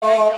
Oh.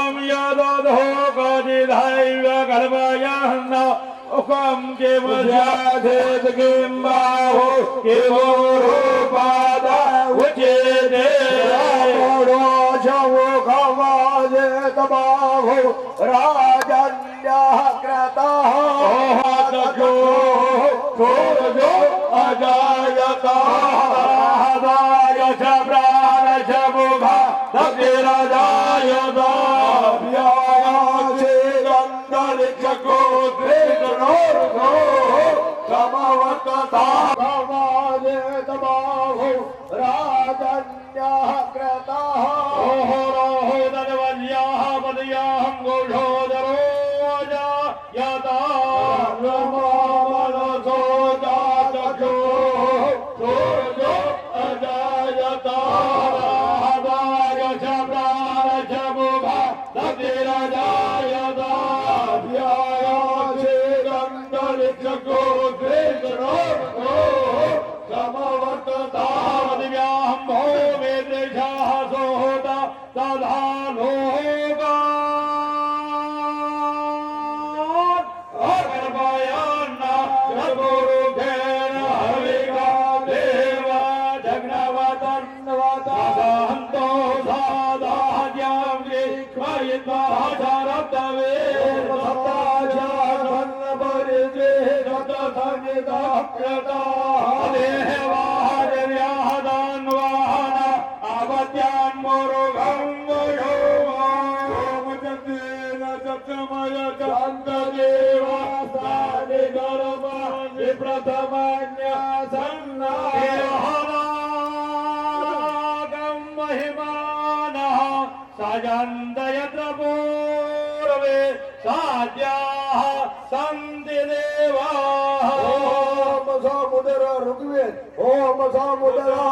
बहू के रूपे बहू रा go come out of the bar, come out of the bar, प्रधान होगा और बयाना गुरु घेर हरिका देवा जगनवतन वता संतो साधा ज्ञान विश्वयुत Vipratamanya Sanna Devaharagam Mahimana Sajandayatra Purve Sadhyaha Sandideva Om Samudra Rugved Om Samudra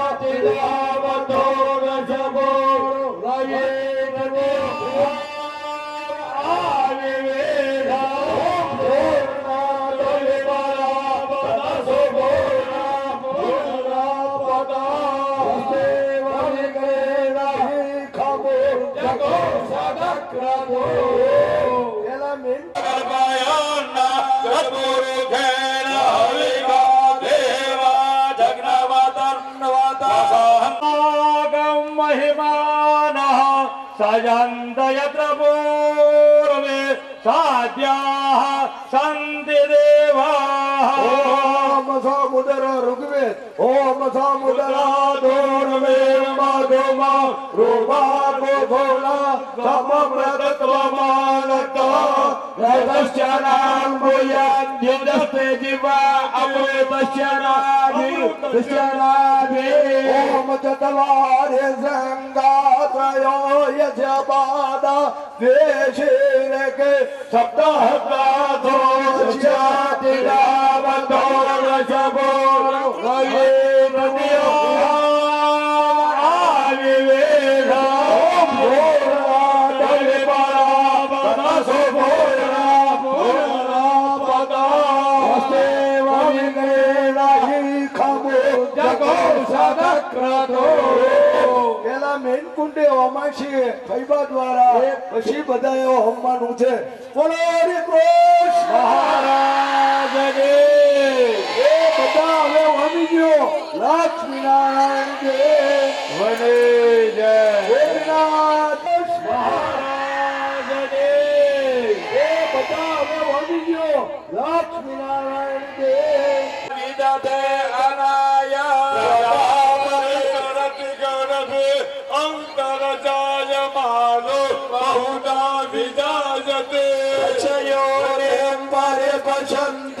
Sajandayatra Purve Sadhyaha Sandideva Om Samudra Rugved Om Samudra Durved Madhuma Rupa Bhola Radhasyanam Bhuyan Yindaste Jiva Amrutasyanami Dasyanami Om Chatavari Sangatrayo Yajabada Veshireke Saptahata Dosyati Davatora પેલા મેન કુંડે હોમાશી ફૈબા દ્વારા. પછી બધા હોમવાનું છે. બોલો હરે કૃષ્ણ એ બધા હવે હોમી ગયો. લક્ષ્મીનારાયણ દેવ વને विदा जते क्षयोरे परे पशन्ति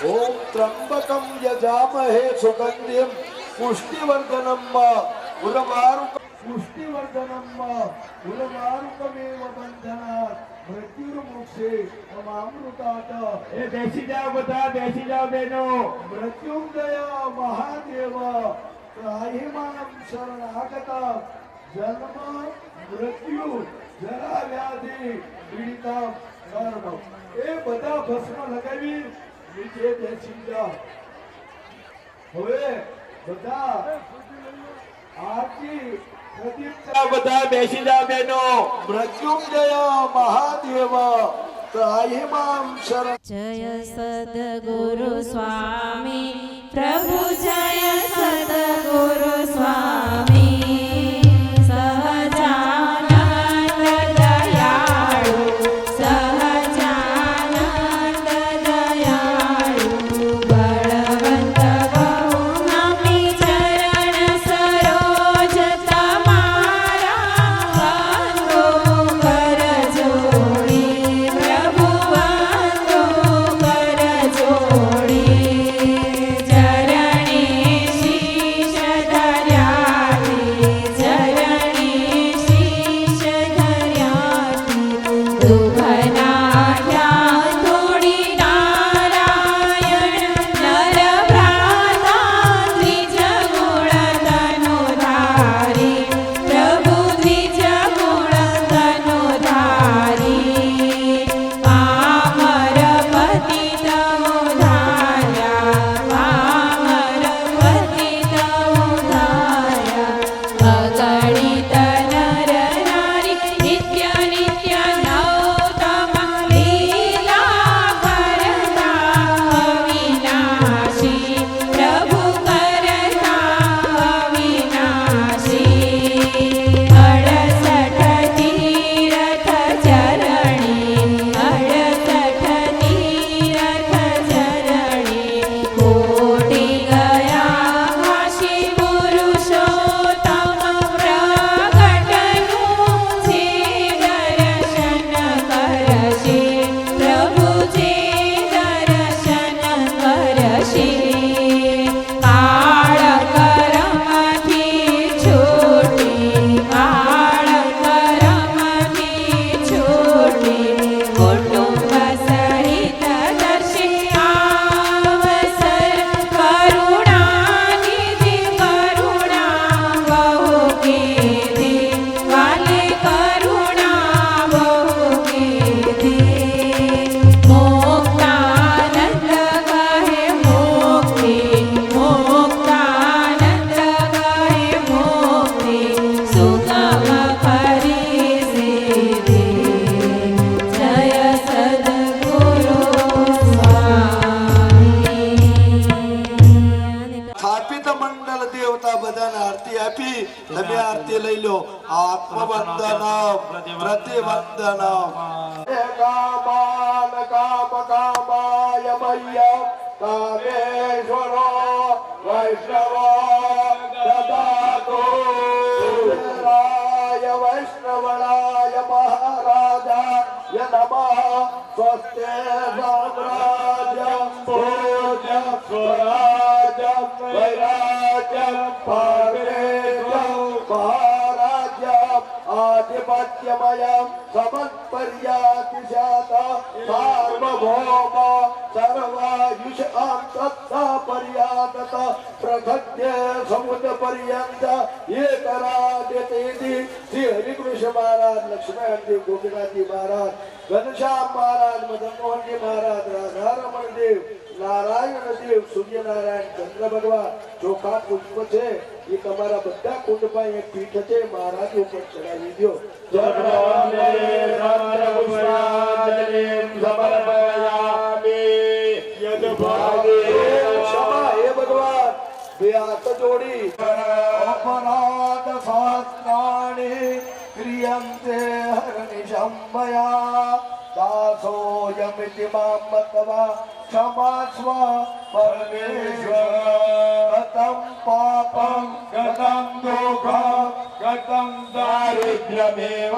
ઓમ ત્રંબકમ યજામહે સુગંધિમ પુષ્ટિવર્ધનમ ઉર્વારુક પુષ્ટિવર્ધનમ ઉર્વારુકમેવ બંધનાत् મૃત્યુર્મુક્ષે અમામૃતાત એ બેસી જાઓ બધા બેસી જાઓ બેનો મૃત્યુંજય મહાદેવ ત્રાહિમામ શરણાગત જન્મ મૃત્યુ જરા વ્યાધિ પીડિતા કર્મ એ બધા ભસ્મ લગાવી નીચે બેસી જાઓ હવે બધા આરતી બધા બેસી જા બેનો મૃત્યુંજય મહાદેવ ત્રાહિમામ શરણ. જય સદગુરુ સ્વામી, પ્રભુ જય સદગુરુ સ્વામી. સાર્વભૌમ સર્વાયુષ આમ તત્તા પર્યાતત પ્રથત્ય સમુદ પર્યંત એકરાજ્યતેતિ શ્રી હરિકૃષ્ણ મહારાજ લક્ષ્મણદેવ ગોપીનાથજી મહારાજ ઘનશ્યામ મહારાજ મદન મોહનજી મહારાજ રાધારમણ દેવ નારાયણ દેવ સૂર્યનારાયણ ચંદ્ર ભગવાન ચોખા પુષ્પ છે એ તમારા બધા કુંડમાં એક પીઠ છે મહારાજ ઉપર ચડાવી દો બે હાથ જોડી. અપરાધ શાસ્ત્રાણી ક્રિયંતે હરનિશંભયા દાસોયમિતિ મામ મત્વા ક્ષમાસ્વ પરમેશ્વર. ગતમ પાપમ, ગતમ દુઃખમ, ગતમ દારિદ્ર્યમેવ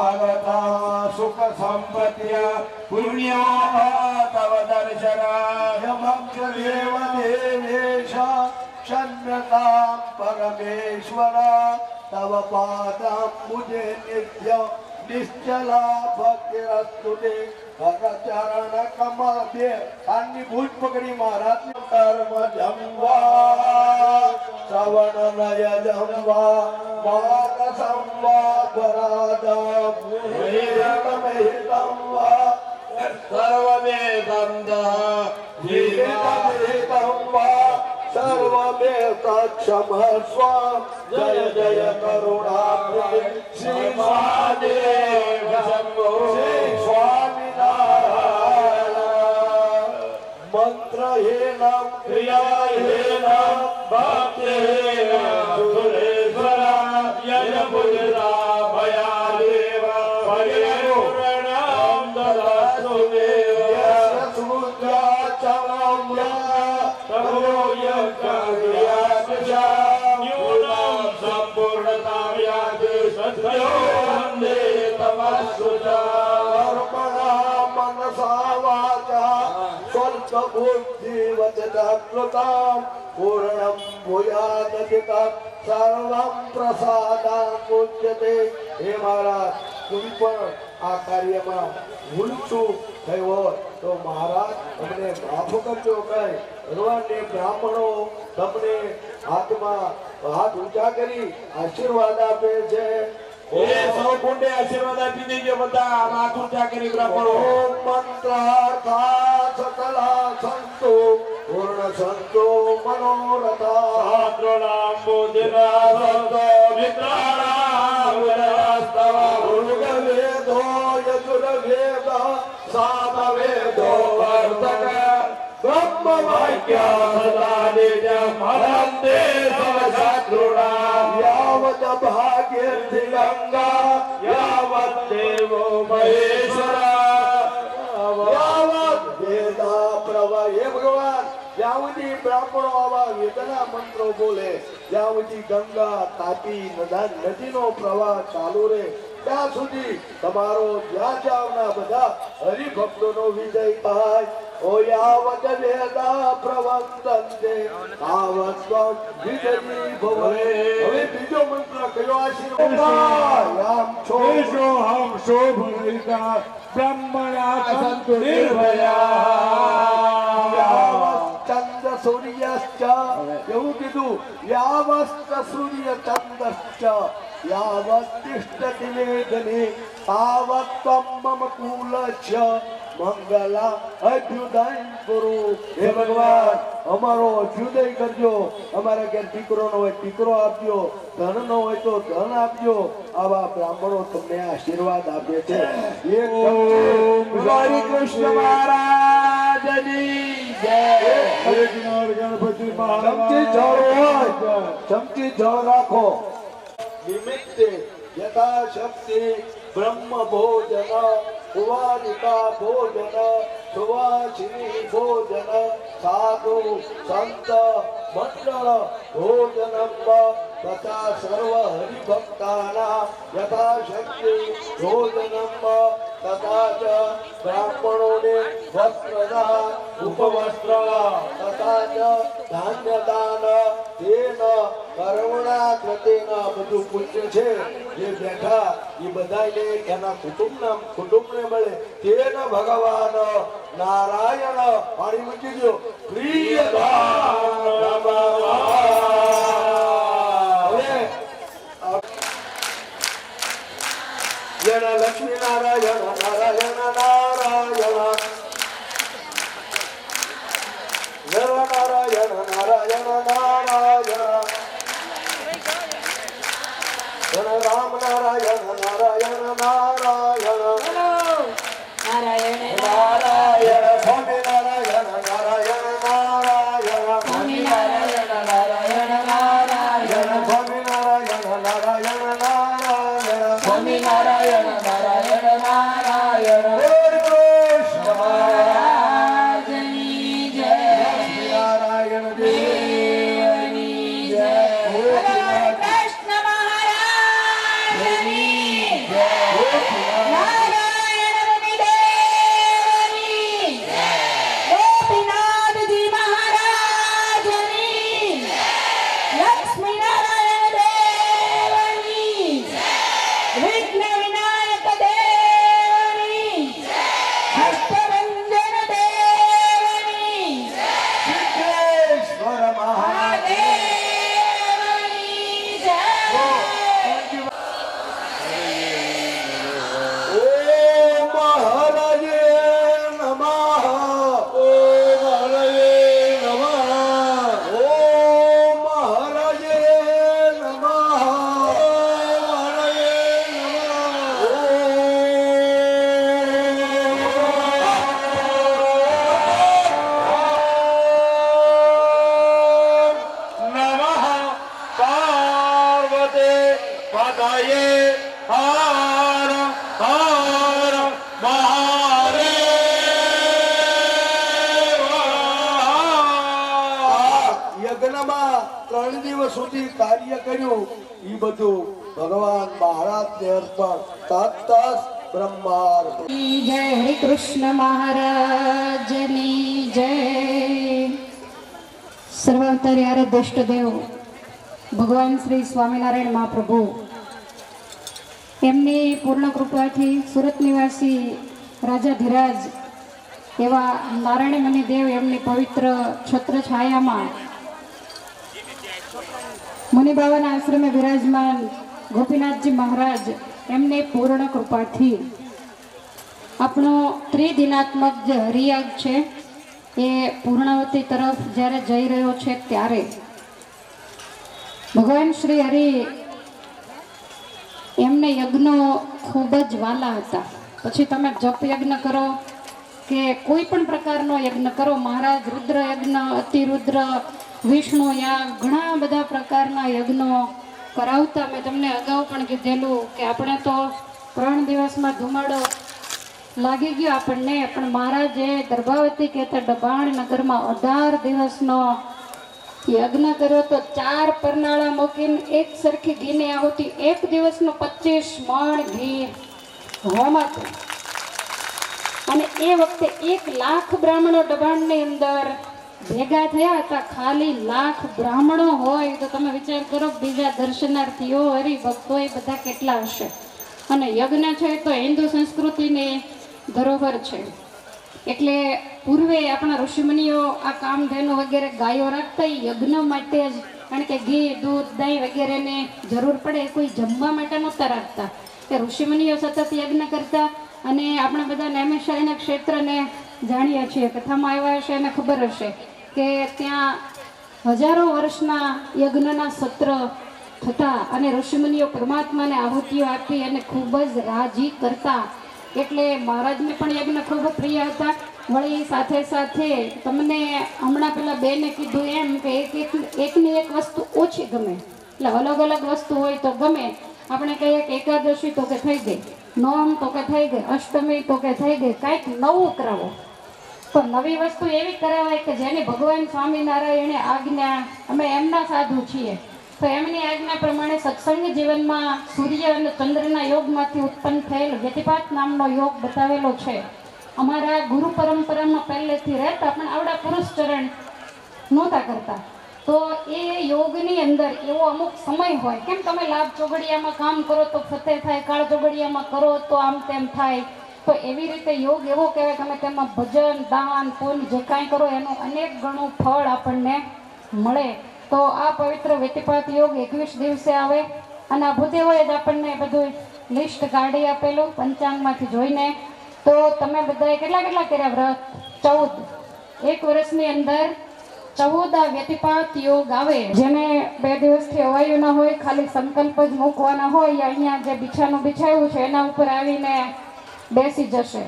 આગતા સુખ સંપત્ય પુણ્યા તવ દર્શનાય દેવ દેવેશ ક્ષમ્યતામ પરમેશ્વર. તવ પાદમ મુજે નિત્ય નિશ્ચલા ભક્તિરસ્તુ તે ચરણ કમળ બે આની ભૂજ પકડી મહારાજ કર્મ જમવા. શ્રવણ નય જમવા. માન સંવા પરાદમ હિતમ હિતમ વા સર્વમેકં સર્વમેતક્ષમસ્વ જય જય કરુણાબ્ધે શ્રી મહાદેવ શંભો સ્વામિનારાયણ મંત્રહીનમ ક્રિયાહીનમ ભક્તિહેન સુરેશ્વરા વચકૃતામ પૂર્ણમ ભૂયાદિક સર્વમ પ્રસાદા પૂજ્યતે હે મહારાજ કોઈ પણ આ કાર્યમાં ભૂલ ચૂક થઈ હોય તો મહારાજ તમને માફ કરજો કઈ ભગવાનને બ્રાહ્મણો તમને હાથમાં હાથ ઊંચા કરી આશીર્વાદ આપે છે સૌ કુંડે આશીર્વાદ આપી દેજો બધા. માથ ઊંચા કરી બ્રાહ્મણો ઓમ મંત્રાર્થા સકલા સંતો પૂર્ણ સંતો મનોરથા. શાસ્ત્રોણામ બુદ્ધિના સંતો ઉદયસ્તવ ઉર્ગ વેદો યજુર વેદ સામ વેદો વર્તક બ્રહ્મ વાક્ય સદા નિજ મરંતે સવ સુધી બ્રાહ્મણો આવા વેદના મંત્રો બોલે જ્યાં સુધી ગંગા તાપી નદા નદીનો પ્રવાહ ચાલુ રહે ત્યાં સુધી તમારો જ્યાં જાવના બધા હરિભક્તોનો વિજય થાય વેદા પ્રવંદંતે તાવત ત્વમ વિજયી ભવે હવે બીજો મંત્ર કયો આશીર્વાદ યામ છો હમ શોભયિતા બ્રહ્મણા સંતુ નિર્ભયા ચંદ્ર સૂર્યશ્ચ એવું કીધું યાવસ્ત સૂર્ય ચંદ્રશ્ચ યાવત તિષ્ઠતિ તાવત મમ કુલસ્ય મંગલા અભ્યુદય કરો હે ભગવાન અમારો અભ્યુદય કરજો. અમારા ઘેર દીકરો નો હોય દીકરો આપજો. ધન નો હોય તો ધન આપજો. આવા બ્રાહ્મણો તમને આશીર્વાદ આપે છે. કૃષ્ણ મહારાજની જય. ચમચી જળ હોય. ચમચી જળ રાખો. નિમિત્તે યથાશક્તિ બ્રહ્મ ભોજન. કુવારિકા ભોજન સુવાસિની ભોજન સાધુ સંત મંડળ ભોજનમ તથા સર્વ હરિભક્તાના યથાશક્તિ ભોજનમ તથા ચ બ્રાહ્મણોને વસ્ત્રદાન ઉપવસ્ત્ર તથા ચ ધાન્યદાન તેન કરુણા કૃતેના બધું પૂજ્ય છે જે બેઠા એ બધાને એના કુટુંબના કુટુંબને મળે તેન ભગવાન નારાયણ પાણી મૂકી દો પ્રિય હવે જન લક્ષ્મી નારાયણ નારાયણ નારાયણ નર નારાયણ નારાયણ નારાયણ જન રામ નારાયણ નારાયણ નારાયણ નારાયણ નારાયણ સ્વામી જય હરે કૃષ્ણ મહારાજની જય સર્વાવતારી આરાધ્ય ભગવાન શ્રી સ્વામિનારાયણ મહાપ્રભુ એમની પૂર્ણ કૃપાથી સુરત નિવાસી રાજા ધીરાજ એવા નારાયણ મની દેવ એમની પવિત્ર છત્ર છાયામાં મુનિબાવાના આશ્રમે વિરાજમાન ગોપીનાથજી મહારાજ એમની પૂર્ણ કૃપાથી. આપણો ત્રિદિનાત્મક જે હરિયાગ છે, એ પૂર્ણાવતી તરફ જ્યારે જઈ રહ્યો છે ત્યારે. ભગવાન શ્રી હરિ એમને યજ્ઞો ખૂબ જ વાલા હતા. પછી તમે જપ યજ્ઞ કરો કે કોઈ પણ પ્રકારનો યજ્ઞ કરો, મહારાજ રુદ્ર યજ્ઞ અતિરુદ્ર, વિષ્ણુ યાગ ઘણા બધા પ્રકારના યજ્ઞો કરાવતા મેં તમને અગાઉ પણ કીધેલું કે આપણે તો ત્રણ દિવસમાં ધુમાડો લાગી ગયો આપણને, પણ મહારાજે દર્ભાવતી કહેતા ડબાણ નગરમાં અઢાર દિવસનો યજ્ઞ કર્યો તો ચાર પરનાળા મૂકીને એક સરખી ઘીને આવતી એક દિવસનો પચીસ મણ ઘી હોમાતું. અને એ વખતે એક લાખ બ્રાહ્મણો દબાણની અંદર ભેગા થયા હતા, ખાલી લાખ બ્રાહ્મણો હોય તો તમે વિચાર કરો બીજા દર્શનાર્થીઓ હરિભક્તો એ બધા કેટલા હશે? અને યજ્ઞ છે તો હિન્દુ સંસ્કૃતિની ધરોહર છે. એટલે પૂર્વે આપણા ઋષિમુનિઓ આ કામધેનુ વગેરે ગાયો રાખતા યજ્ઞ માટે જ, કારણ કે ઘી, દૂધ, દહીં વગેરેને જરૂર પડે, કોઈ જમવા માટે નહોતા રાખતા. કે ઋષિમુનિઓ સતત યજ્ઞ કરતા અને આપણે બધાને હંમેશા એના ક્ષેત્રને જાણીએ છીએ. કથામાં આવ્યા હશે એને ખબર હશે. કે ત્યાં હજારો વર્ષના યજ્ઞના સત્ર થતા અને ઋષિમુનિઓ પરમાત્માને આહુતિઓ આપી અને ખૂબ જ રાજી કરતા. એટલે મહારાજને પણ યજ્ઞ ખૂબ પ્રિય હતા. વળી સાથે સાથે તમને હમણાં પેલા બેને કીધું એમ કે એક એક એકની એક વસ્તુ ઓછી ગમે. એટલે અલગ અલગ વસ્તુ હોય તો ગમે. આપણે કહીએ કે એકાદશી તો કે થઈ ગઈ નોમ તો કે થઈ ગઈ, અષ્ટમી તો કે થઈ ગઈ, કાંઈક નવું કરાવો. તો નવી વસ્તુ એવી કરાવાય કે જેની ભગવાન સ્વામિનારાયણે આજ્ઞા, અમે એમના સાધુ છીએ. તો એમની આજ્ઞા પ્રમાણે સત્સંગ જીવનમાં સૂર્ય અને ચંદ્રના યોગમાંથી ઉત્પન્ન થયેલ વ્યતિપાત નામનો યોગ બતાવેલો છે. અમારા ગુરુ પરંપરામાં પહેલેથી રહેતા પણ આવડા પુરુષ ચરણ નહોતા કરતા. તો એ યોગની અંદર એવો અમુક સમય હોય. કેમ તમે લાભ ચોગડિયામાં કામ કરો તો ફતેહ થાય કાળ ચોગડિયામાં કરો તો આમ તેમ થાય. તો એવી રીતે યોગ એવો કહેવાય, તમે તેમાં ભજન, દાન, પુન જે કાંઈ કરો, એનું અનેક ગણું ફળ આપણને મળે. તો આ પવિત્ર વ્યતિપાત યોગ એકવીસ દિવસે આવે. અને આ જ આપણને બધું લિસ્ટ કાઢી આપેલું પંચાંગમાંથી જોઈને. તો તમે બધાએ કેટલા કેટલા કર્યા વ્રત? ચૌદ. એક વર્ષની અંદર ચૌદ આ વ્યતિપાત યોગ આવે. જેને બે દિવસથી અવાયું ના હોય, ખાલી સંકલ્પ જ મૂકવાના હોય, અહીંયા જે બિછાનું બિછાયું છે, એના ઉપર આવીને બેસી જશે.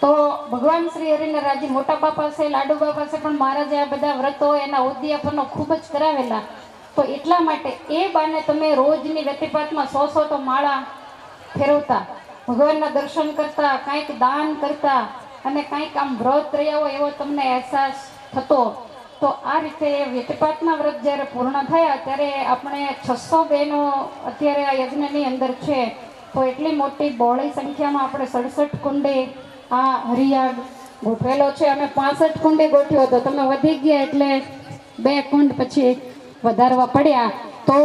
તો ભગવાન શ્રી હરિને રાજી મોટા બાપા છે લાડુબા પાસે પણ મહારાજે આ બધા વ્રતો એના ઉદ્યાપનો ખૂબ જ કરાવેલા. તો એટલા માટે એ બાને તમે રોજની વ્યતિપાતમાં સો સો તો માળા ફેરવતા, ભગવાનના દર્શન કરતા, કાંઈક દાન કરતા અને કાંઈક આમ વ્રત રહ્યા હોય એવો તમને અહેસાસ થતો, તો આ રીતે વ્યતિપાતના વ્રત જ્યારે પૂર્ણ થયા, ત્યારે આપણે છસો બહેનો અત્યારે આ યજ્ઞની અંદર છે તો એટલી મોટી બહોળી સંખ્યામાં આપણે સડસઠ કુંડે આ હરિયાળ ગોઠવેલો છે અમે પાસઠ કુંડે ગોઠવ્યો હતો. તમે વધી ગયા એટલે બે કુંડ પછી વધારવા પડ્યા. તો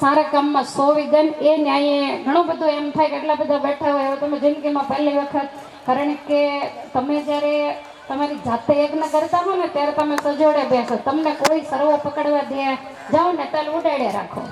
સારા કામમાં સો વિઘન. એ ન્યાયે ઘણું બધું એમ થાય કે એટલા બધા બેઠા હોય. હવે તમે જિંદગીમાં પહેલી વખત, કારણ કે તમે જ્યારે તમારી જાતે યજ્ઞ કરતા હો ને, ત્યારે તમે સજોડે બેસો. તમને કોઈ સર્વ પકડવા દે. જાઓ ને, તલ ઉડાડે રાખો.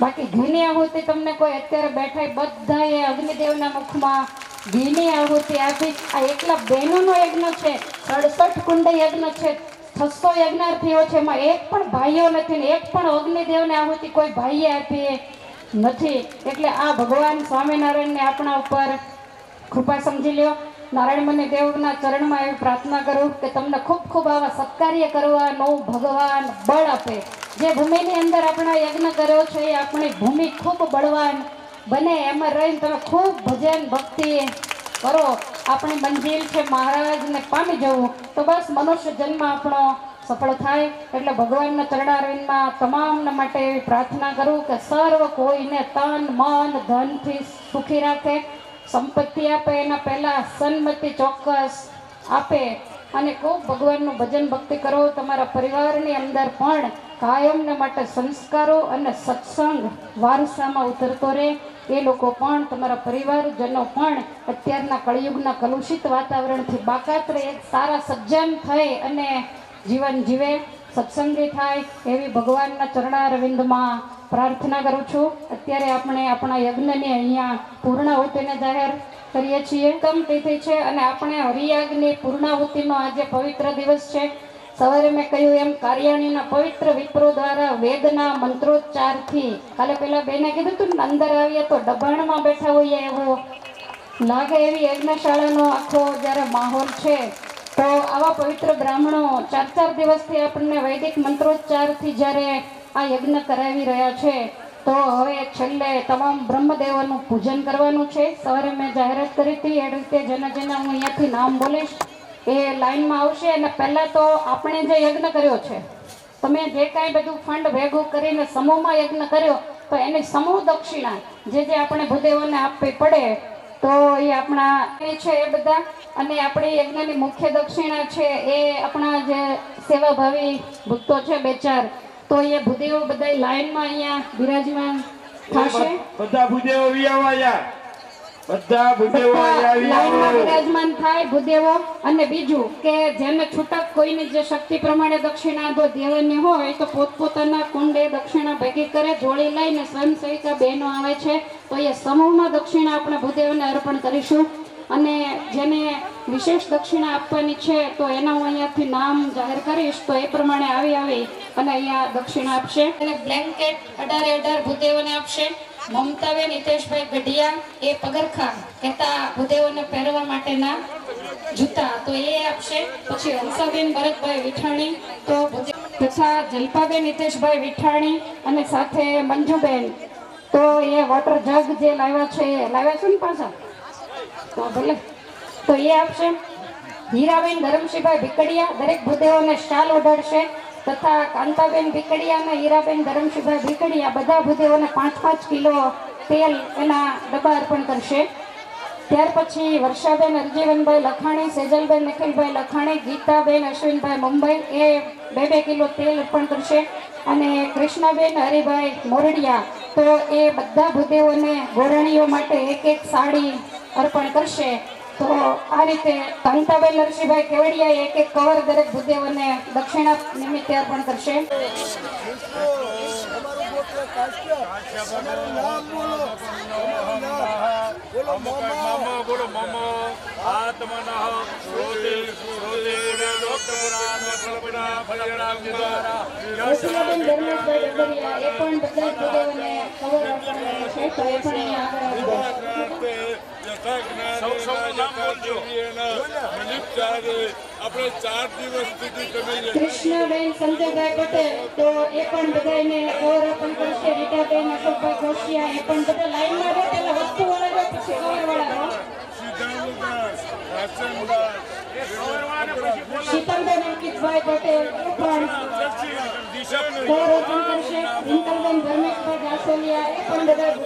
બાકી ઘીની આહુતિ તમને કોઈ અત્યારે બેઠા બધાએ અગ્નિદેવના મુખમાં ઘીની આહુતિ આપી. આ એકલા બહેનોનો યજ્ઞ છે, સડસઠ કુંડ યજ્ઞ છે, છસો યજ્ઞાર્થીઓ છે. એમાં એક પણ ભાઈઓ નથી ને એક પણ અગ્નિદેવને આહુતિ કોઈ ભાઈએ આપી નથી. એટલે આ ભગવાન સ્વામિનારાયણને આપણા ઉપર કૃપા સમજી લ્યો. નારાયણ મને દેવના ચરણમાં એવી પ્રાર્થના કરું કે તમને ખૂબ ખૂબ આવા સત્કાર્ય કરવાનું ભગવાન બળ આપે. જે ભૂમિની અંદર આપણે યજ્ઞ કર્યો છે, એ આપણી ભૂમિ ખૂબ બળવાન બને. એમાં રહીને તમે ખૂબ ભજન ભક્તિ કરો. આપણી મંજિલ છે મહારાજને પામી જવું. તો બસ મનુષ્ય જન્મ આપણો સફળ થાય. એટલે ભગવાનના ચરણારવિંદમાં તમામના માટે એવી પ્રાર્થના કરું કે સર્વ કોઈને તન, મન, ધનથી સુખી રાખે. સંપત્તિ આપે, એના પહેલાં સન્મતિ ચોક્કસ આપે અને ખૂબ ભગવાનનું ભજન ભક્તિ કરો. તમારા પરિવારની અંદર પણ કાયમને માટે સંસ્કારો અને સત્સંગ વારસામાં ઉતરતો રહે. એ લોકો પણ, તમારા પરિવારજનો પણ અત્યારના કળિયુગના કલુષિત વાતાવરણથી બાકાત રહે, સારા સજ્જન થઈ અને જીવન જીવે. સત્સંગી થાય એવી ભગવાનના ચરણારવિંદમાં પ્રાર્થના કરું છું. અત્યારે આપણે આપણા યજ્ઞને અહીંયા પૂર્ણાહુતિને જાહેર કરીએ છીએ. ઉત્તમ તિથિ છે અને આપણે હરિયાગની પૂર્ણાહુતિનો આજે પવિત્ર દિવસ છે. સવારે મેં કહ્યું એમ, કાર્યાણીના પવિત્ર વિપ્રો દ્વારા વેદના મંત્રોચ્ચારથી. કાલે પેલા બેને કીધું તું અંદર આવીએ તો દબાણમાં બેઠા હોઈએ એવો લાગે એવી યજ્ઞશાળાનો આખો જ્યારે માહોલ છે. તો આવા પવિત્ર બ્રાહ્મણો ચાર ચાર દિવસથી આપણને વૈદિક મંત્રોચ્ચારથી જ્યારે આ યજ્ઞ કરાવી રહ્યા છે. તો હવે છેલ્લે તમામ બ્રહ્મદેવોનું પૂજન કરવાનું છે. સવારે મેં જાહેરાત કરી હતી, એ રીતે જેના જેના હું અહીંયાથી નામ બોલીશ, એ લાઈનમાં આવશે. અને પહેલાં તો આપણે જે યજ્ઞ કર્યો છે, તમે જે કાંઈ બધું ફંડ ભેગું કરીને સમૂહમાં યજ્ઞ કર્યો, તો એની સમૂહ દક્ષિણા જે જે આપણે ભૂદેવોને આપવી પડે, તો એ આપણા છે એ બધા. અને આપણી યજ્ઞની મુખ્ય દક્ષિણા છે, એ આપણા જે સેવાભાવી ભક્તો છે, બે ચાર તો એ ભૂદેવો બધા લાઈનમાં અહીંયા બિરાજમાન થશે? બધા ભૂદેવો વિયાવાયા બધા ભૂદેવો લાઈનમાં બિરાજમાન થાય ભૂદેવો. અને બીજું કે જેને છૂટક કોઈની જે શક્તિ પ્રમાણે દક્ષિણા દો દેવને હોય તો પોતપોતાના કુંડે દક્ષિણા ભેગી કરે જોડી લઈને સ્વયંસેવિકા બહેનો આવે છે. તો એ સમૂહમાં દક્ષિણા આપણે ભૂદેવને અર્પણ કરીશું. અને જેને વિશેષ દક્ષિણા આપવાની છે, તો એના હું અહીંયાથી નામ જાહેર કરીશ, તો એ પ્રમાણે આવી આવી અને અહીંયા દક્ષિણા આપશે. અને બ્લેન્કેટ, અઢારે અઢાર ભૂદેવોને આપશે. મમતાબેન, હિતેશભાઈ ગઢિયા, એ પગરખા કહેતા ભૂદેવોને પહેરવા માટેના જૂતા, તો એ આપશે. પછી હંસાબેન, ભરતભાઈ વિઠાણી, તો તથા જલ્પાબેન, હિતેશભાઈ વિઠાણી અને સાથે મંજુબેન. તો એ વોટર જગ જે લાવ્યા છે લાવ્યા છે ને પાછા? ભલે તો એ આપશે. હીરાબેન ધરમશીભાઈ ભીકડિયા, દરેક ભૂદેવોને શાલ ઓઢાડશે તથા કાંતાબેન ભીકડિયા અને હીરાબેન ધરમશીભાઈ ભીકડિયા બધા ભૂદેવોને પાંચ પાંચ કિલો તેલ એના ડબ્બા અર્પણ કરશે. ત્યાર પછી વર્ષાબેન, અરજીવનભાઈ લખાણી, સેજલબેન, નિખિલભાઈ લખાણી, ગીતાબેન, અશ્વિનભાઈ મુંબઈ એ બે બે કિલો તેલ અર્પણ કરશે. અને કૃષ્ણાબેન, હરિભાઈ મોરડિયા તો એ બધા ભૂદેવોને ગોરણીઓ માટે એક એક સાડી અર્પણ કરશે તો આ રીતે કાંતાબેન નરસિંહભાઈ કેવડિયા એક એક કવર દરેક ભૂદેવોને દક્ષિણા નિમિત્તે અર્પણ કરશે એ આવી જશે. આપણે ચાર દિવસ સુધી તમે કૃષ્ણબેન સંજયભાઈ પટેલ તો એ પણ બધાને ગૌર અર્પણ કરશે. રીટાબેન અશોકભાઈ ઘોષિયા એ પણ બધા લાઈનમાં રહે પેલા વસ્તુ વાળા પછી કવર વાળા શીતલબેન અંકિતભાઈ પટેલ એ પણ ગૌર અર્પણ કરશે. રિંકલબેન ધર્મેશભાઈ જાસોલિયા એ પણ બધા